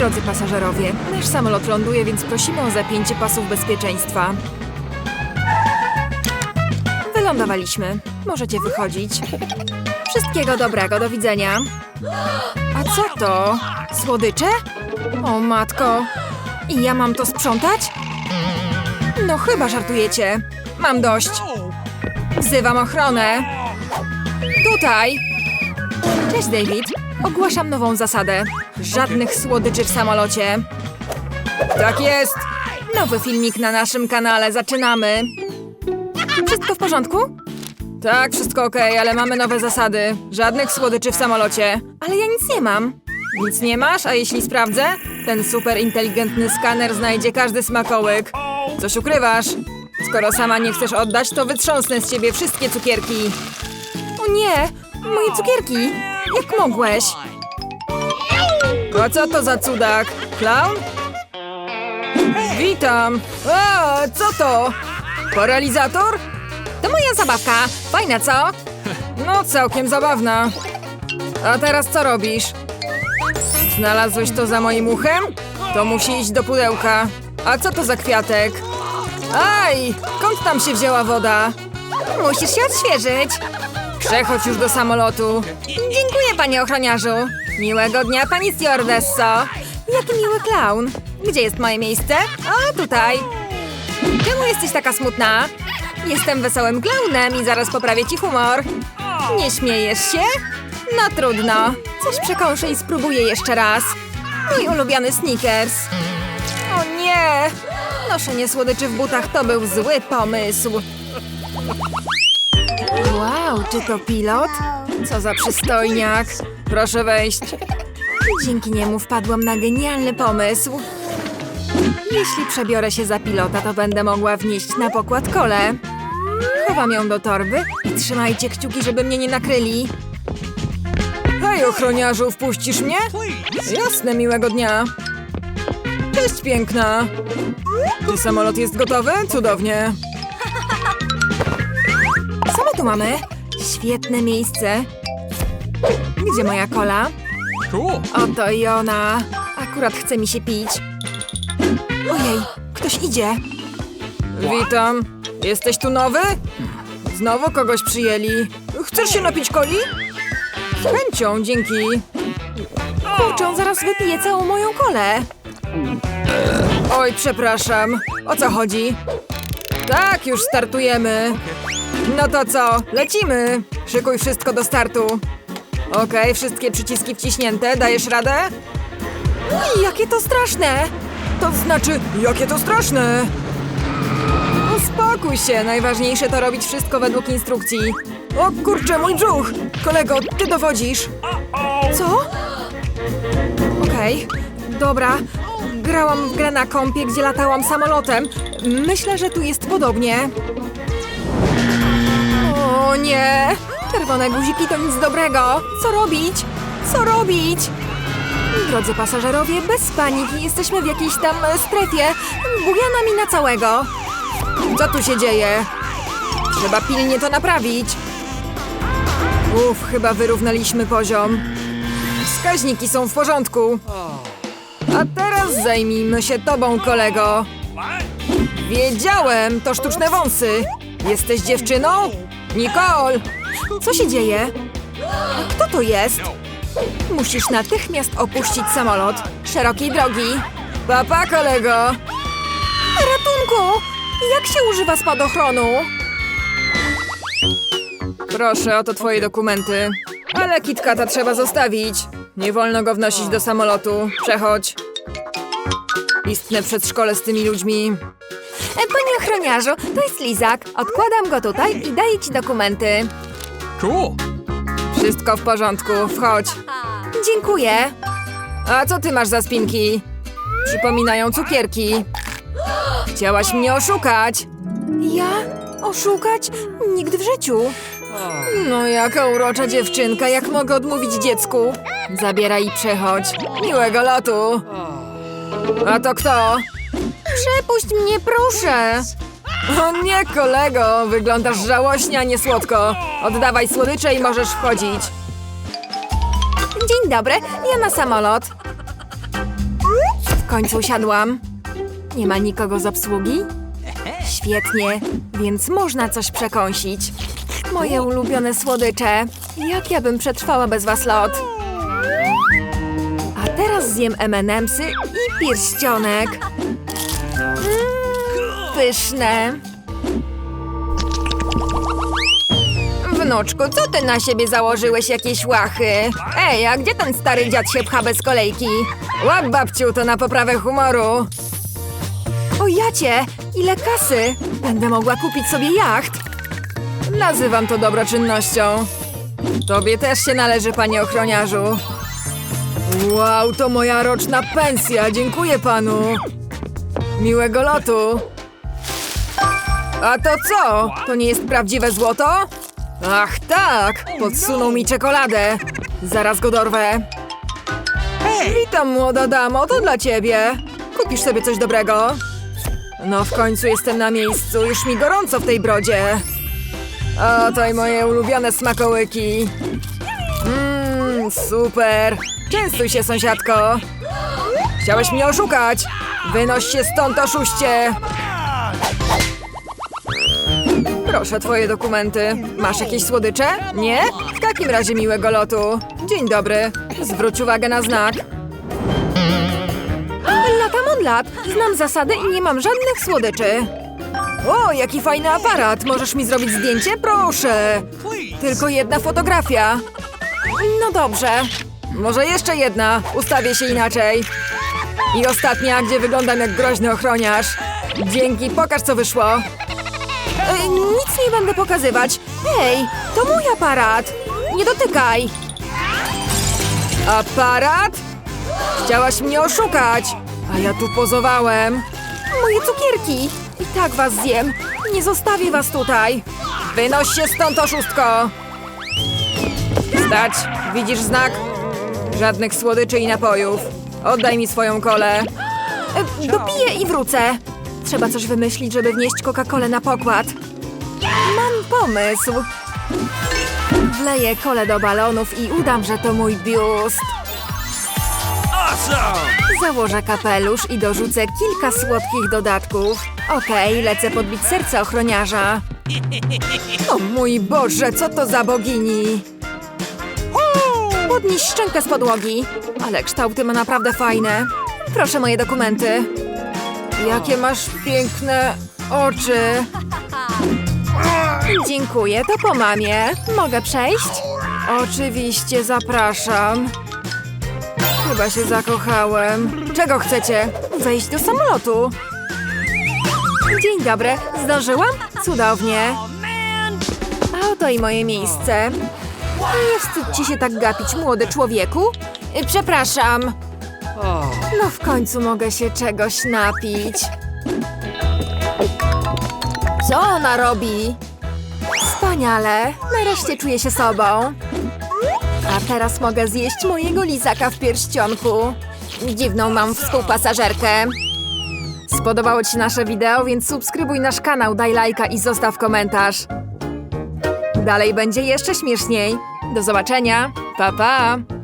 Drodzy pasażerowie, nasz samolot ląduje, więc prosimy o zapięcie pasów bezpieczeństwa. Wylądowaliśmy. Możecie wychodzić. Wszystkiego dobrego, do widzenia. A co to? Słodycze? O matko. I ja mam to sprzątać? No chyba żartujecie. Mam dość. Wzywam ochronę. Tutaj. Cześć, David. Ogłaszam nową zasadę. Żadnych słodyczy w samolocie. Tak jest. Nowy filmik na naszym kanale. Zaczynamy. Wszystko w porządku? Tak, wszystko okej, ale mamy nowe zasady. Żadnych słodyczy w samolocie. Ale ja nic nie mam. Nic nie masz, a jeśli sprawdzę? Ten super inteligentny skaner znajdzie każdy smakołyk. Coś ukrywasz? Skoro sama nie chcesz oddać, to wytrząsnę z ciebie wszystkie cukierki. O nie! Moje cukierki! Jak mogłeś? A co to za cudak? Clown? Witam! A, co to? Paralizator? To moja zabawka. Fajna, co? No, całkiem zabawna. A teraz co robisz? Znalazłeś to za moim uchem? To musi iść do pudełka. A co to za kwiatek? Aj! Skąd tam się wzięła woda? Musisz się odświeżyć. Przechodź już do samolotu. Dziękuję, panie ochroniarzu. Miłego dnia, pani stewardesso. Jaki miły klaun. Gdzie jest moje miejsce? A, tutaj. Czemu jesteś taka smutna? Jestem wesołym klaunem i zaraz poprawię ci humor. Nie śmiejesz się? No trudno. Coś przekąszę i spróbuję jeszcze raz. Mój ulubiony Snickers. O nie! Noszenie słodyczy w butach to był zły pomysł. Wow, czy to pilot? Co za przystojniak. Proszę wejść. Dzięki niemu wpadłam na genialny pomysł. Jeśli przebiorę się za pilota, to będę mogła wnieść na pokład kole. Chowam ją do torby i trzymajcie kciuki, żeby mnie nie nakryli. Hej, ochroniarzu, wpuścisz mnie? Jasne, miłego dnia. Cześć, piękna. Czy samolot jest gotowy? Cudownie. Co my tu mamy? Świetne miejsce. Gdzie moja kola? Oto i ona. Akurat chce mi się pić. Ojej, ktoś idzie. Witam. Jesteś tu nowy? Znowu kogoś przyjęli. Chcesz się napić coli? Z chęcią, dzięki. Kurczę, on zaraz wypije całą moją kolę. Oj, przepraszam. O co chodzi? Tak, już startujemy. No to co? Lecimy. Szykuj wszystko do startu. Okej, wszystkie przyciski wciśnięte. Dajesz radę? Oj, jakie to straszne! To znaczy, jakie to straszne! Uspokój się, najważniejsze to robić wszystko według instrukcji. O kurczę, mój brzuch! Kolego, ty dowodzisz. Co? Okej, dobra. Grałam w grę na kąpie, gdzie latałam samolotem. Myślę, że tu jest podobnie. O nie! Czerwone guziki to nic dobrego. Co robić? Co robić? Drodzy pasażerowie, bez paniki, jesteśmy w jakiejś tam strefie. Buja nami na całego. Co tu się dzieje? Trzeba pilnie to naprawić. Uff, chyba wyrównaliśmy poziom. Wskaźniki są w porządku. A teraz zajmijmy się tobą, kolego. Wiedziałem, to sztuczne wąsy. Jesteś dziewczyną? Nicole! Co się dzieje? Kto to jest? Musisz natychmiast opuścić samolot szerokiej drogi. Papa, kolego! Ratunku! Jak się używa spadochronu? Proszę, oto twoje dokumenty. Ale KitKata trzeba zostawić. Nie wolno go wnosić do samolotu. Przechodź. Istne przedszkole z tymi ludźmi. E, Panie ochroniarzu, to jest Lizak. Odkładam go tutaj i daję ci dokumenty. Cool. Wszystko w porządku, wchodź. Dziękuję. A co ty masz za spinki? Przypominają cukierki. Chciałaś mnie oszukać. Ja? Oszukać? Nigdy w życiu. No jaka urocza dziewczynka, jak mogę odmówić dziecku? Zabieraj i przechodź. Miłego lotu. A to kto? Przepuść mnie, proszę. O nie, kolego, wyglądasz żałośnie, a nie słodko. Oddawaj słodycze i możesz wchodzić. Dzień dobry, ja na samolot. końcu usiadłam. Nie ma nikogo z obsługi? Świetnie, więc można coś przekąsić. Moje ulubione słodycze. Jak ja bym przetrwała bez was lot? A teraz zjem M&M'sy i pierścionek. Pyszne. Wnuczku, co ty na siebie założyłeś jakieś łachy? Ej, a gdzie ten stary dziad się pcha bez kolejki? Łap babciu, to na poprawę humoru. O jacie, ile kasy! Będę mogła kupić sobie jacht. Nazywam to dobroczynnością. Tobie też się należy, panie ochroniarzu. Wow, to moja roczna pensja, dziękuję panu. Miłego lotu. A to co? To nie jest prawdziwe złoto? Ach tak, podsunął mi czekoladę. Zaraz go dorwę. Witam, młoda damo, to dla ciebie. Kupisz sobie coś dobrego? No w końcu jestem na miejscu, już mi gorąco w tej brodzie. Oto i moje ulubione smakołyki. Mmm, super. Częstuj się, sąsiadko. Chciałeś mnie oszukać. Wynoś się stąd, oszuście. Proszę, twoje dokumenty. Masz jakieś słodycze? Nie? W takim razie miłego lotu. Dzień dobry. Zwróć uwagę na znak. Latam od lat. Znam zasady i nie mam żadnych słodyczy. O, jaki fajny aparat. Możesz mi zrobić zdjęcie? Proszę. Tylko jedna fotografia. No dobrze. Może jeszcze jedna. Ustawię się inaczej. I ostatnia, gdzie wyglądam jak groźny ochroniarz. Dzięki, pokaż co wyszło. E, nic nie będę pokazywać. Hej, to mój aparat. Nie dotykaj. Aparat? Chciałaś mnie oszukać, a ja tu pozowałem. Moje cukierki. I tak was zjem. Nie zostawię was tutaj. Wynoś się stąd, oszustko. Stać. Widzisz znak? Żadnych słodyczy i napojów. Oddaj mi swoją kolę. E, dopiję i wrócę. Trzeba coś wymyślić, żeby wnieść Coca-Colę na pokład. Mam pomysł. Wleję kolę do balonów i udam, że to mój biust. Założę kapelusz i dorzucę kilka słodkich dodatków. Okej, lecę podbić serce ochroniarza. O mój Boże, co to za bogini? Podnieś szczękę z podłogi. Ale kształty ma naprawdę fajne. Proszę moje dokumenty. Jakie masz piękne oczy. Dziękuję, to po mamie. Mogę przejść? Oczywiście, zapraszam. Chyba się zakochałem. Czego chcecie? Wejść do samolotu. Dzień dobry, zdążyłam? Cudownie. A oto i moje miejsce. Nie ci się tak gapić, młody człowieku. Przepraszam. No w końcu mogę się czegoś napić. Co ona robi? Wspaniale. Nareszcie czuję się sobą. A teraz mogę zjeść mojego lizaka w pierścionku. Dziwną mam współpasażerkę. Spodobało Ci się nasze wideo, więc subskrybuj nasz kanał, daj lajka i zostaw komentarz. Dalej będzie jeszcze śmieszniej. Do zobaczenia. Pa, pa!